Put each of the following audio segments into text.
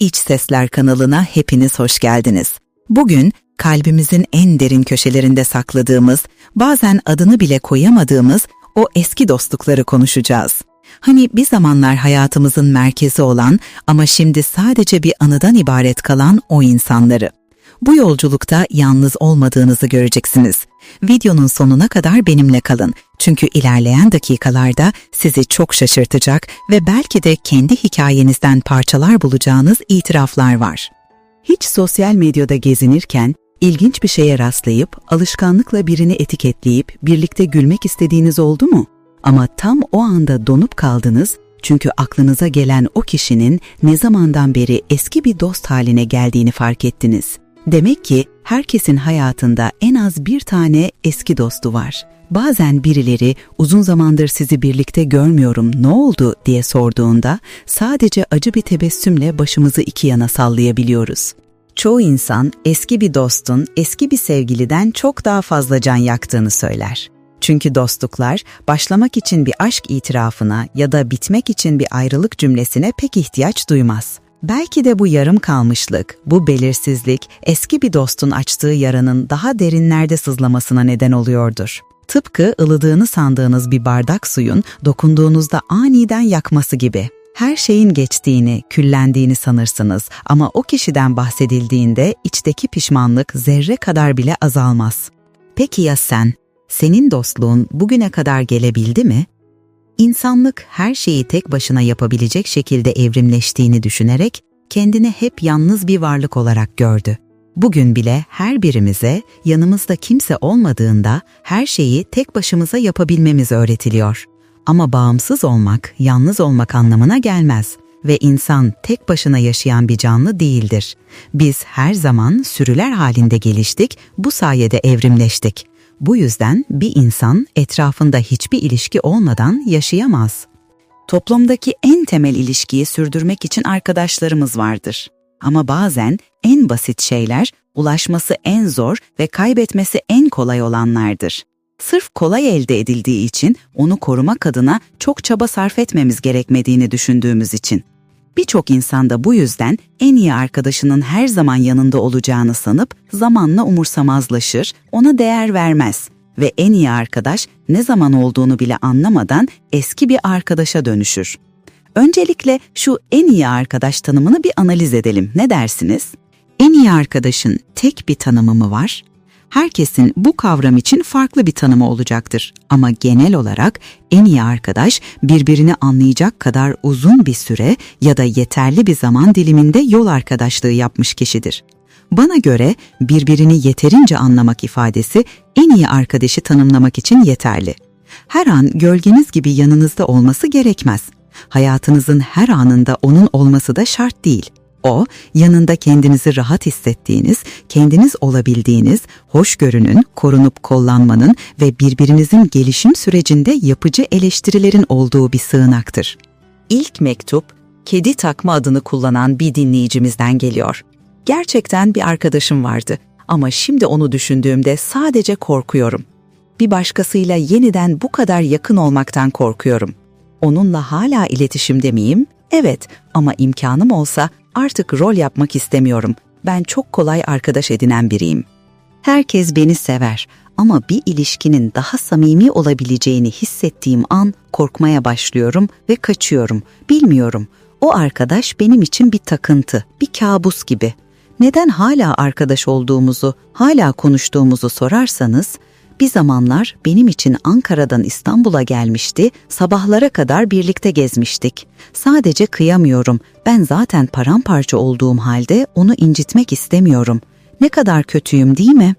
İç Sesler kanalına hepiniz hoş geldiniz. Bugün kalbimizin en derin köşelerinde sakladığımız, bazen adını bile koyamadığımız o eski dostlukları konuşacağız. Hani bir zamanlar hayatımızın merkezi olan ama şimdi sadece bir anıdan ibaret kalan o insanları. Bu yolculukta yalnız olmadığınızı göreceksiniz. Videonun sonuna kadar benimle kalın. Çünkü ilerleyen dakikalarda sizi çok şaşırtacak ve belki de kendi hikayenizden parçalar bulacağınız itiraflar var. Hiç sosyal medyada gezinirken ilginç bir şeye rastlayıp alışkanlıkla birini etiketleyip birlikte gülmek istediğiniz oldu mu? Ama tam o anda donup kaldınız çünkü aklınıza gelen o kişinin ne zamandan beri eski bir dost haline geldiğini fark ettiniz. Demek ki herkesin hayatında en az bir tane eski dostu var. Bazen birileri uzun zamandır sizi birlikte görmüyorum ne oldu diye sorduğunda sadece acı bir tebessümle başımızı iki yana sallayabiliyoruz. Çoğu insan eski bir dostun eski bir sevgiliden çok daha fazla can yaktığını söyler. Çünkü dostluklar başlamak için bir aşk itirafına ya da bitmek için bir ayrılık cümlesine pek ihtiyaç duymaz. Belki de bu yarım kalmışlık, bu belirsizlik eski bir dostun açtığı yaranın daha derinlerde sızlamasına neden oluyordur. Tıpkı ılıdığını sandığınız bir bardak suyun dokunduğunuzda aniden yakması gibi. Her şeyin geçtiğini, küllendiğini sanırsınız ama o kişiden bahsedildiğinde içteki pişmanlık zerre kadar bile azalmaz. Peki ya sen? Senin dostluğun bugüne kadar gelebildi mi? İnsanlık her şeyi tek başına yapabilecek şekilde evrimleştiğini düşünerek kendini hep yalnız bir varlık olarak gördü. Bugün bile her birimize yanımızda kimse olmadığında her şeyi tek başımıza yapabilmemiz öğretiliyor. Ama bağımsız olmak, yalnız olmak anlamına gelmez ve insan tek başına yaşayan bir canlı değildir. Biz her zaman sürüler halinde geliştik, bu sayede evrimleştik. Bu yüzden bir insan etrafında hiçbir ilişki olmadan yaşayamaz. Toplumdaki en temel ilişkiyi sürdürmek için arkadaşlarımız vardır. Ama bazen en basit şeyler ulaşması en zor ve kaybetmesi en kolay olanlardır. Sırf kolay elde edildiği için onu korumak adına çok çaba sarf etmemiz gerekmediğini düşündüğümüz için. Birçok insan da bu yüzden en iyi arkadaşının her zaman yanında olacağını sanıp zamanla umursamazlaşır, ona değer vermez ve en iyi arkadaş ne zaman olduğunu bile anlamadan eski bir arkadaşa dönüşür. Öncelikle şu en iyi arkadaş tanımını bir analiz edelim. Ne dersiniz? En iyi arkadaşın tek bir tanımı mı var? Herkesin bu kavram için farklı bir tanımı olacaktır. Ama genel olarak en iyi arkadaş birbirini anlayacak kadar uzun bir süre ya da yeterli bir zaman diliminde yol arkadaşlığı yapmış kişidir. Bana göre birbirini yeterince anlamak ifadesi en iyi arkadaşı tanımlamak için yeterli. Her an gölgeniz gibi yanınızda olması gerekmez. Hayatınızın her anında onun olması da şart değil. O, yanında kendinizi rahat hissettiğiniz, kendiniz olabildiğiniz, hoşgörünün, korunup kollanmanın ve birbirinizin gelişim sürecinde yapıcı eleştirilerin olduğu bir sığınaktır. İlk mektup, kedi takma adını kullanan bir dinleyicimizden geliyor. Gerçekten bir arkadaşım vardı ama şimdi onu düşündüğümde sadece korkuyorum. Bir başkasıyla yeniden bu kadar yakın olmaktan korkuyorum. Onunla hala iletişimde miyim? Evet ama imkanım olsa Artık rol yapmak istemiyorum. Ben çok kolay arkadaş edinen biriyim. Herkes beni sever ama bir ilişkinin daha samimi olabileceğini hissettiğim an korkmaya başlıyorum ve kaçıyorum. Bilmiyorum. O arkadaş benim için bir takıntı, bir kabus gibi. Neden hala arkadaş olduğumuzu, hala konuştuğumuzu sorarsanız, bir zamanlar benim için Ankara'dan İstanbul'a gelmişti, sabahlara kadar birlikte gezmiştik. Sadece kıyamıyorum, ben zaten paramparça olduğum halde onu incitmek istemiyorum. Ne kadar kötüyüm değil mi?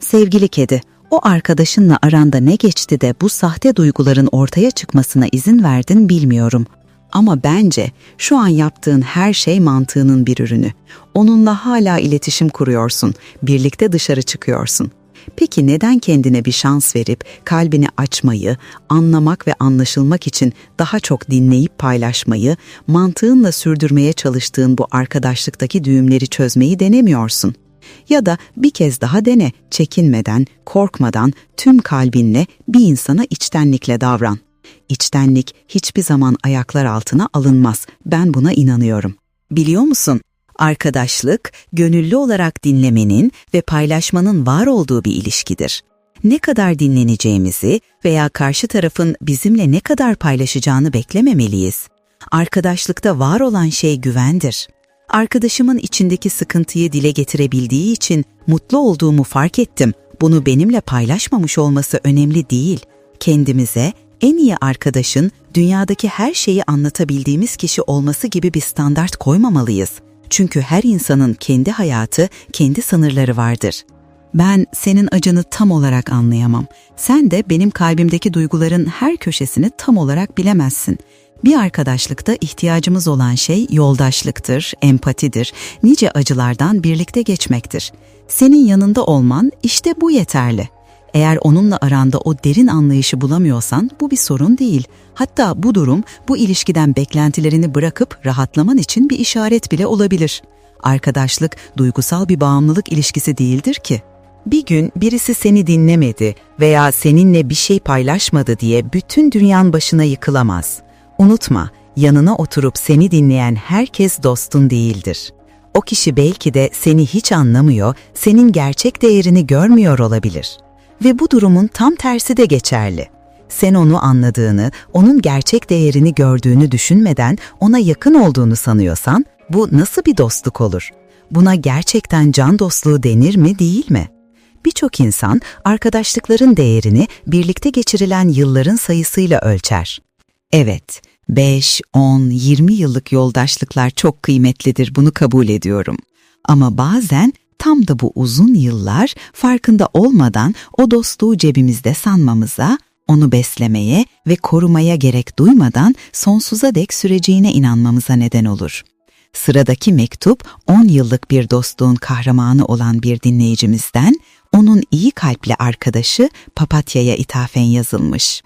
Sevgili kedi, o arkadaşınla aranda ne geçti de bu sahte duyguların ortaya çıkmasına izin verdin bilmiyorum. Ama bence şu an yaptığın her şey mantığının bir ürünü. Onunla hala iletişim kuruyorsun, birlikte dışarı çıkıyorsun. Peki neden kendine bir şans verip kalbini açmayı, anlamak ve anlaşılmak için daha çok dinleyip paylaşmayı, mantığınla sürdürmeye çalıştığın bu arkadaşlıktaki düğümleri çözmeyi denemiyorsun? Ya da bir kez daha dene, çekinmeden, korkmadan, tüm kalbinle bir insana içtenlikle davran. İçtenlik hiçbir zaman ayaklar altına alınmaz. Ben buna inanıyorum. Biliyor musun? Arkadaşlık, gönüllü olarak dinlemenin ve paylaşmanın var olduğu bir ilişkidir. Ne kadar dinleneceğimizi veya karşı tarafın bizimle ne kadar paylaşacağını beklememeliyiz. Arkadaşlıkta var olan şey güvendir. Arkadaşımın içindeki sıkıntıyı dile getirebildiği için mutlu olduğumu fark ettim. Bunu benimle paylaşmamış olması önemli değil. Kendimize en iyi arkadaşın dünyadaki her şeyi anlatabildiğimiz kişi olması gibi bir standart koymamalıyız. Çünkü her insanın kendi hayatı, kendi sınırları vardır. Ben senin acını tam olarak anlayamam. Sen de benim kalbimdeki duyguların her köşesini tam olarak bilemezsin. Bir arkadaşlıkta ihtiyacımız olan şey yoldaşlıktır, empatidir, nice acılardan birlikte geçmektir. Senin yanında olman işte bu yeterli. Eğer onunla aranda o derin anlayışı bulamıyorsan bu bir sorun değil. Hatta bu durum bu ilişkiden beklentilerini bırakıp rahatlaman için bir işaret bile olabilir. Arkadaşlık duygusal bir bağımlılık ilişkisi değildir ki. Bir gün birisi seni dinlemedi veya seninle bir şey paylaşmadı diye bütün dünyan başına yıkılamaz. Unutma, yanına oturup seni dinleyen herkes dostun değildir. O kişi belki de seni hiç anlamıyor, senin gerçek değerini görmüyor olabilir. Ve bu durumun tam tersi de geçerli. Sen onu anladığını, onun gerçek değerini gördüğünü düşünmeden ona yakın olduğunu sanıyorsan, bu nasıl bir dostluk olur? Buna gerçekten can dostluğu denir mi, değil mi? Birçok insan arkadaşlıkların değerini birlikte geçirilen yılların sayısıyla ölçer. Evet, 5, 10, 20 yıllık yoldaşlıklar çok kıymetlidir, bunu kabul ediyorum. Ama bazen tam da bu uzun yıllar farkında olmadan o dostluğu cebimizde sanmamıza, onu beslemeye ve korumaya gerek duymadan sonsuza dek süreceğine inanmamıza neden olur. Sıradaki mektup 10 yıllık bir dostluğun kahramanı olan bir dinleyicimizden onun iyi kalpli arkadaşı Papatya'ya ithafen yazılmış.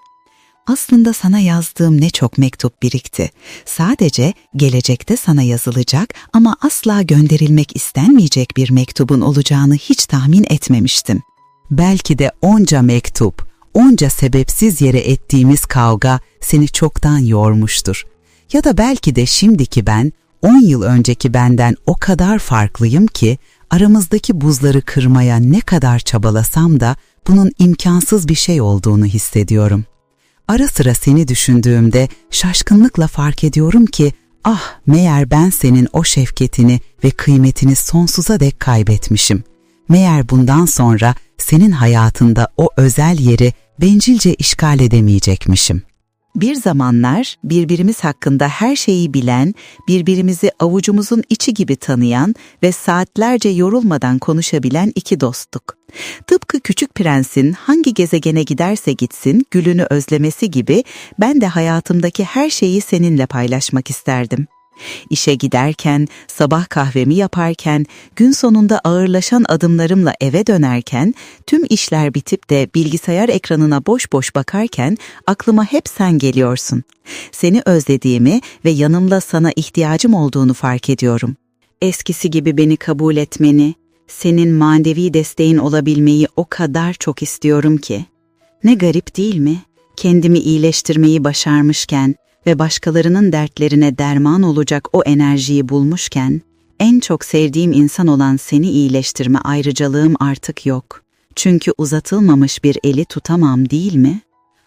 Aslında sana yazdığım ne çok mektup birikti. Sadece gelecekte sana yazılacak ama asla gönderilmek istenmeyecek bir mektubun olacağını hiç tahmin etmemiştim. Belki de onca mektup, onca sebepsiz yere ettiğimiz kavga seni çoktan yormuştur. Ya da belki de şimdiki ben 10 yıl önceki benden o kadar farklıyım ki aramızdaki buzları kırmaya ne kadar çabalasam da bunun imkansız bir şey olduğunu hissediyorum. Ara sıra seni düşündüğümde şaşkınlıkla fark ediyorum ki ah meğer ben senin o şefketini ve kıymetini sonsuza dek kaybetmişim. Meğer bundan sonra senin hayatında o özel yeri bencilce işgal edemeyecekmişim.'' Bir zamanlar birbirimiz hakkında her şeyi bilen, birbirimizi avucumuzun içi gibi tanıyan ve saatlerce yorulmadan konuşabilen iki dostluk. Tıpkı Küçük Prens'in hangi gezegene giderse gitsin gülünü özlemesi gibi ben de hayatımdaki her şeyi seninle paylaşmak isterdim. İşe giderken, sabah kahvemi yaparken, gün sonunda ağırlaşan adımlarımla eve dönerken, tüm işler bitip de bilgisayar ekranına boş boş bakarken aklıma hep sen geliyorsun. Seni özlediğimi ve yanımda sana ihtiyacım olduğunu fark ediyorum. Eskisi gibi beni kabul etmeni, senin manevi desteğin olabilmeyi o kadar çok istiyorum ki. Ne garip değil mi? Kendimi iyileştirmeyi başarmışken, ve başkalarının dertlerine derman olacak o enerjiyi bulmuşken, en çok sevdiğim insan olan seni iyileştirme ayrıcalığım artık yok. Çünkü uzatılmamış bir eli tutamam değil mi?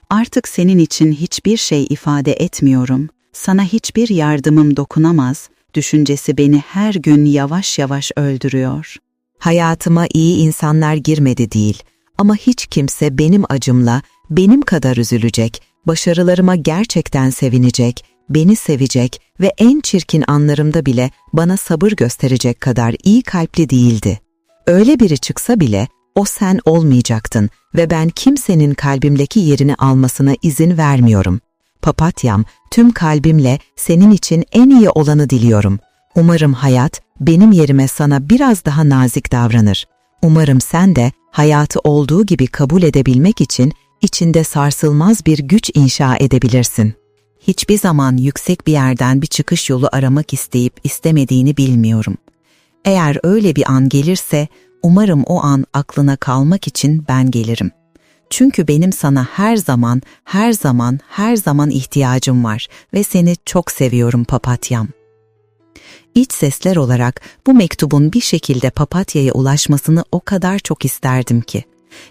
Artık senin için hiçbir şey ifade etmiyorum. Sana hiçbir yardımım dokunamaz. Düşüncesi beni her gün yavaş yavaş öldürüyor. Hayatıma iyi insanlar girmedi değil ama hiç kimse benim acımla benim kadar üzülecek, başarılarıma gerçekten sevinecek, beni sevecek ve en çirkin anlarımda bile bana sabır gösterecek kadar iyi kalpli değildi. Öyle biri çıksa bile o sen olmayacaktın ve ben kimsenin kalbimdeki yerini almasına izin vermiyorum. Papatyam, tüm kalbimle senin için en iyi olanı diliyorum. Umarım hayat benim yerime sana biraz daha nazik davranır. Umarım sen de hayatı olduğu gibi kabul edebilmek için içinde sarsılmaz bir güç inşa edebilirsin. Hiçbir zaman yüksek bir yerden bir çıkış yolu aramak isteyip istemediğini bilmiyorum. Eğer öyle bir an gelirse, umarım o an aklına kalmak için ben gelirim. Çünkü benim sana her zaman, her zaman, her zaman ihtiyacım var ve seni çok seviyorum papatyam. İç sesler olarak bu mektubun bir şekilde papatyaya ulaşmasını o kadar çok isterdim ki.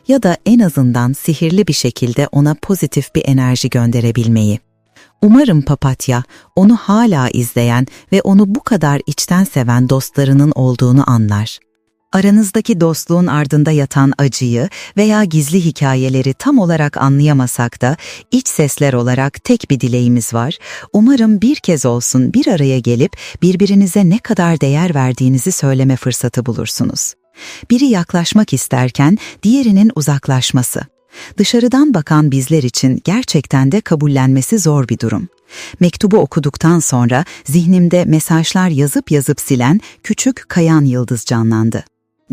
Ya da en azından sihirli bir şekilde ona pozitif bir enerji gönderebilmeyi. Umarım papatya onu hala izleyen ve onu bu kadar içten seven dostlarının olduğunu anlar. Aranızdaki dostluğun ardında yatan acıyı veya gizli hikayeleri tam olarak anlayamasak da iç sesler olarak tek bir dileğimiz var. Umarım bir kez olsun bir araya gelip birbirinize ne kadar değer verdiğinizi söyleme fırsatı bulursunuz. Biri yaklaşmak isterken diğerinin uzaklaşması. Dışarıdan bakan bizler için gerçekten de kabullenmesi zor bir durum. Mektubu okuduktan sonra zihnimde mesajlar yazıp yazıp silen küçük kayan yıldız canlandı.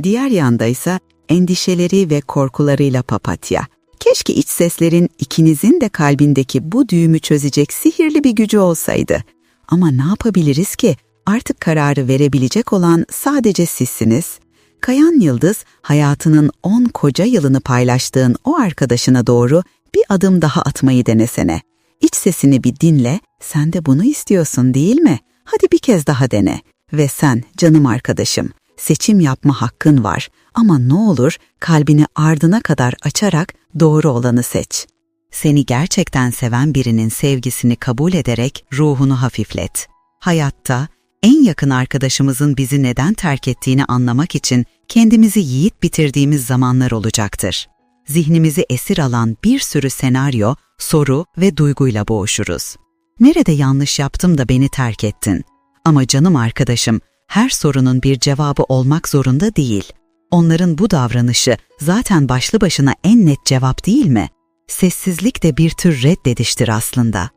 Diğer yanda ise endişeleri ve korkularıyla papatya. Keşke iç seslerin ikinizin de kalbindeki bu düğümü çözecek sihirli bir gücü olsaydı. Ama ne yapabiliriz ki? Artık kararı verebilecek olan sadece sizsiniz. Kayan Yıldız, hayatının on koca yılını paylaştığın o arkadaşına doğru bir adım daha atmayı denesene. İç sesini bir dinle, sen de bunu istiyorsun değil mi? Hadi bir kez daha dene. Ve sen, canım arkadaşım, seçim yapma hakkın var ama ne olur kalbini ardına kadar açarak doğru olanı seç. Seni gerçekten seven birinin sevgisini kabul ederek ruhunu hafiflet. Hayatta en yakın arkadaşımızın bizi neden terk ettiğini anlamak için kendimizi yiğit bitirdiğimiz zamanlar olacaktır. Zihnimizi esir alan bir sürü senaryo, soru ve duyguyla boğuşuruz. Nerede yanlış yaptım da beni terk ettin? Ama canım arkadaşım, her sorunun bir cevabı olmak zorunda değil. Onların bu davranışı zaten başlı başına en net cevap değil mi? Sessizlik de bir tür reddediştir aslında.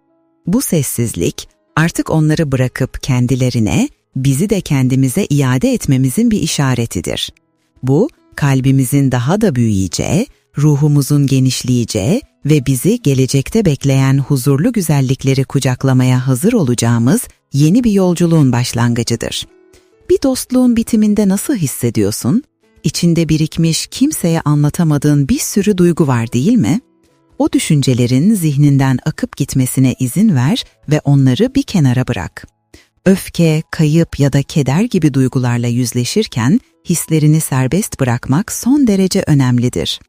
Bu sessizlik artık onları bırakıp kendilerine, bizi de kendimize iade etmemizin bir işaretidir. Bu, kalbimizin daha da büyüyeceği, ruhumuzun genişleyeceği ve bizi gelecekte bekleyen huzurlu güzellikleri kucaklamaya hazır olacağımız yeni bir yolculuğun başlangıcıdır. Bir dostluğun bitiminde nasıl hissediyorsun? İçinde birikmiş, kimseye anlatamadığın bir sürü duygu var değil mi? O düşüncelerin zihninden akıp gitmesine izin ver ve onları bir kenara bırak. Öfke, kayıp ya da keder gibi duygularla yüzleşirken hislerini serbest bırakmak son derece önemlidir.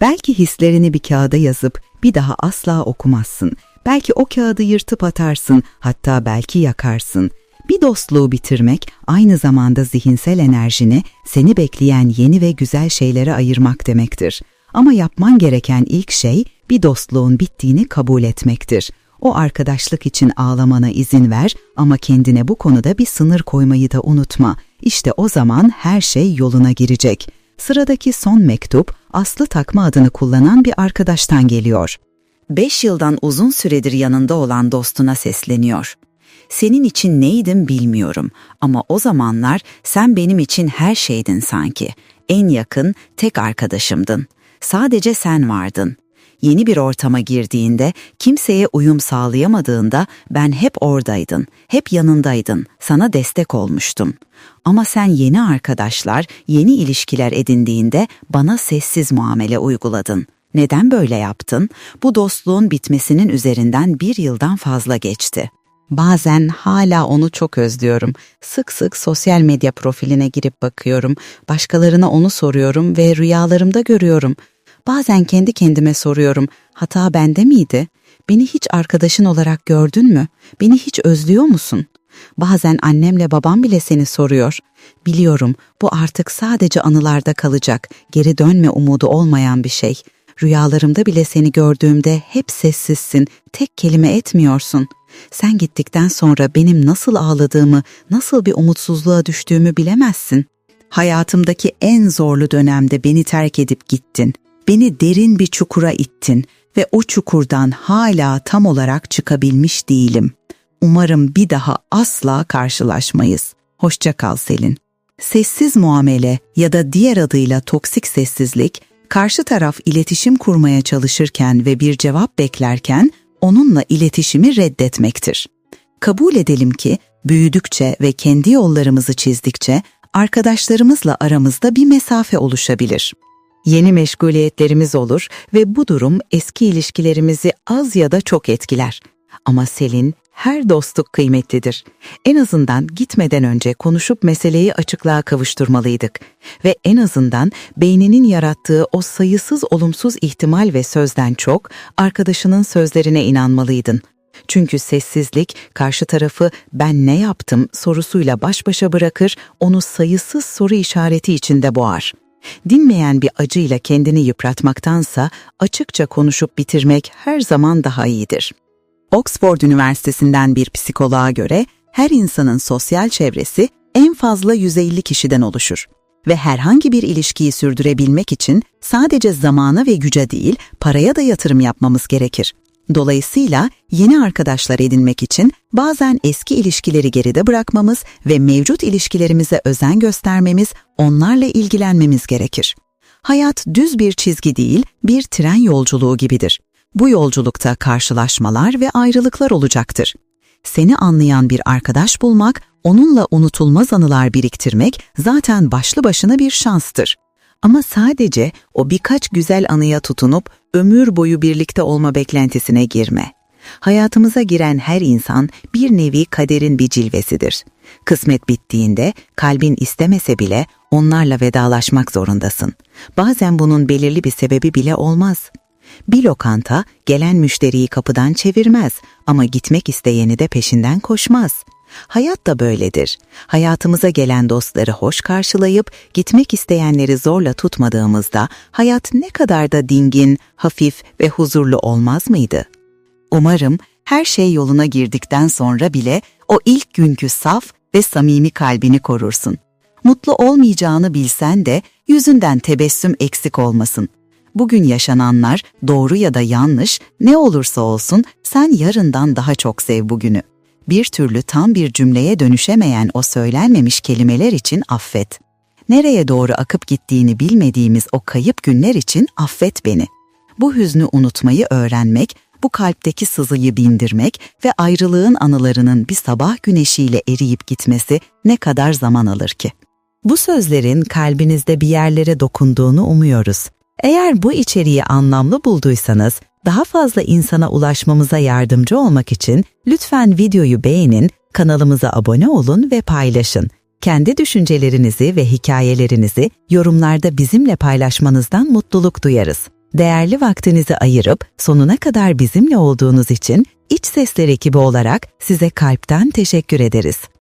Belki hislerini bir kağıda yazıp bir daha asla okumazsın. Belki o kağıdı yırtıp atarsın, hatta belki yakarsın. Bir dostluğu bitirmek aynı zamanda zihinsel enerjini seni bekleyen yeni ve güzel şeylere ayırmak demektir. Ama yapman gereken ilk şey bir dostluğun bittiğini kabul etmektir. O arkadaşlık için ağlamana izin ver ama kendine bu konuda bir sınır koymayı da unutma. İşte o zaman her şey yoluna girecek. Sıradaki son mektup Aslı takma adını kullanan bir arkadaştan geliyor. Beş yıldan uzun süredir yanında olan dostuna sesleniyor. Senin için neydim bilmiyorum ama o zamanlar sen benim için her şeydin sanki. En yakın, tek arkadaşımdın. Sadece sen vardın. Yeni bir ortama girdiğinde, kimseye uyum sağlayamadığında ben hep oradaydın, hep yanındaydın, sana destek olmuştum. Ama sen yeni arkadaşlar, yeni ilişkiler edindiğinde bana sessiz muamele uyguladın. Neden böyle yaptın? Bu dostluğun bitmesinin üzerinden bir yıldan fazla geçti. Bazen hala onu çok özlüyorum. Sık sık sosyal medya profiline girip bakıyorum. Başkalarına onu soruyorum ve rüyalarımda görüyorum. Bazen kendi kendime soruyorum. Hata bende miydi? Beni hiç arkadaşın olarak gördün mü? Beni hiç özlüyor musun? Bazen annemle babam bile seni soruyor. Biliyorum bu artık sadece anılarda kalacak, geri dönme umudu olmayan bir şey. Rüyalarımda bile seni gördüğümde hep sessizsin, tek kelime etmiyorsun. Sen gittikten sonra benim nasıl ağladığımı, nasıl bir umutsuzluğa düştüğümü bilemezsin. Hayatımdaki en zorlu dönemde beni terk edip gittin. Beni derin bir çukura ittin ve o çukurdan hala tam olarak çıkabilmiş değilim. Umarım bir daha asla karşılaşmayız. Hoşça kal Selin. Sessiz muamele ya da diğer adıyla toksik sessizlik, karşı taraf iletişim kurmaya çalışırken ve bir cevap beklerken onunla iletişimi reddetmektir. Kabul edelim ki büyüdükçe ve kendi yollarımızı çizdikçe arkadaşlarımızla aramızda bir mesafe oluşabilir. Yeni meşguliyetlerimiz olur ve bu durum eski ilişkilerimizi az ya da çok etkiler. Ama Selin Her dostluk kıymetlidir. En azından gitmeden önce konuşup meseleyi açıklığa kavuşturmalıydık ve en azından beyninin yarattığı o sayısız olumsuz ihtimal ve sözden çok arkadaşının sözlerine inanmalıydın. Çünkü sessizlik karşı tarafı ben ne yaptım sorusuyla baş başa bırakır, onu sayısız soru işareti içinde boğar. Dinmeyen bir acıyla kendini yıpratmaktansa açıkça konuşup bitirmek her zaman daha iyidir. Oxford Üniversitesi'nden bir psikoloğa göre her insanın sosyal çevresi en fazla 150 kişiden oluşur ve herhangi bir ilişkiyi sürdürebilmek için sadece zamana ve güce değil, paraya da yatırım yapmamız gerekir. Dolayısıyla yeni arkadaşlar edinmek için bazen eski ilişkileri geride bırakmamız ve mevcut ilişkilerimize özen göstermemiz, onlarla ilgilenmemiz gerekir. Hayat düz bir çizgi değil, bir tren yolculuğu gibidir. Bu yolculukta karşılaşmalar ve ayrılıklar olacaktır. Seni anlayan bir arkadaş bulmak, onunla unutulmaz anılar biriktirmek zaten başlı başına bir şanstır. Ama sadece o birkaç güzel anıya tutunup ömür boyu birlikte olma beklentisine girme. Hayatımıza giren her insan bir nevi kaderin bir cilvesidir. Kısmet bittiğinde kalbin istemese bile onlarla vedalaşmak zorundasın. Bazen bunun belirli bir sebebi bile olmaz. Bir lokanta gelen müşteriyi kapıdan çevirmez ama gitmek isteyeni de peşinden koşmaz. Hayat da böyledir. Hayatımıza gelen dostları hoş karşılayıp gitmek isteyenleri zorla tutmadığımızda hayat ne kadar da dingin, hafif ve huzurlu olmaz mıydı? Umarım her şey yoluna girdikten sonra bile o ilk günkü saf ve samimi kalbini korursun. Mutlu olmayacağını bilsen de yüzünden tebessüm eksik olmasın. Bugün yaşananlar doğru ya da yanlış ne olursa olsun sen yarından daha çok sev bugünü bir türlü tam bir cümleye dönüşemeyen o söylenmemiş kelimeler için affet. Nereye doğru akıp gittiğini bilmediğimiz o kayıp günler için affet beni. Bu hüznü unutmayı öğrenmek, bu kalpteki sızıyı bindirmek ve ayrılığın anılarının bir sabah güneşiyle eriyip gitmesi ne kadar zaman alır ki? Bu sözlerin kalbinizde bir yerlere dokunduğunu umuyoruz. Eğer bu içeriği anlamlı bulduysanız, daha fazla insana ulaşmamıza yardımcı olmak için lütfen videoyu beğenin, kanalımıza abone olun ve paylaşın. Kendi düşüncelerinizi ve hikayelerinizi yorumlarda bizimle paylaşmanızdan mutluluk duyarız. Değerli vaktinizi ayırıp sonuna kadar bizimle olduğunuz için İç Sesler ekibi olarak size kalpten teşekkür ederiz.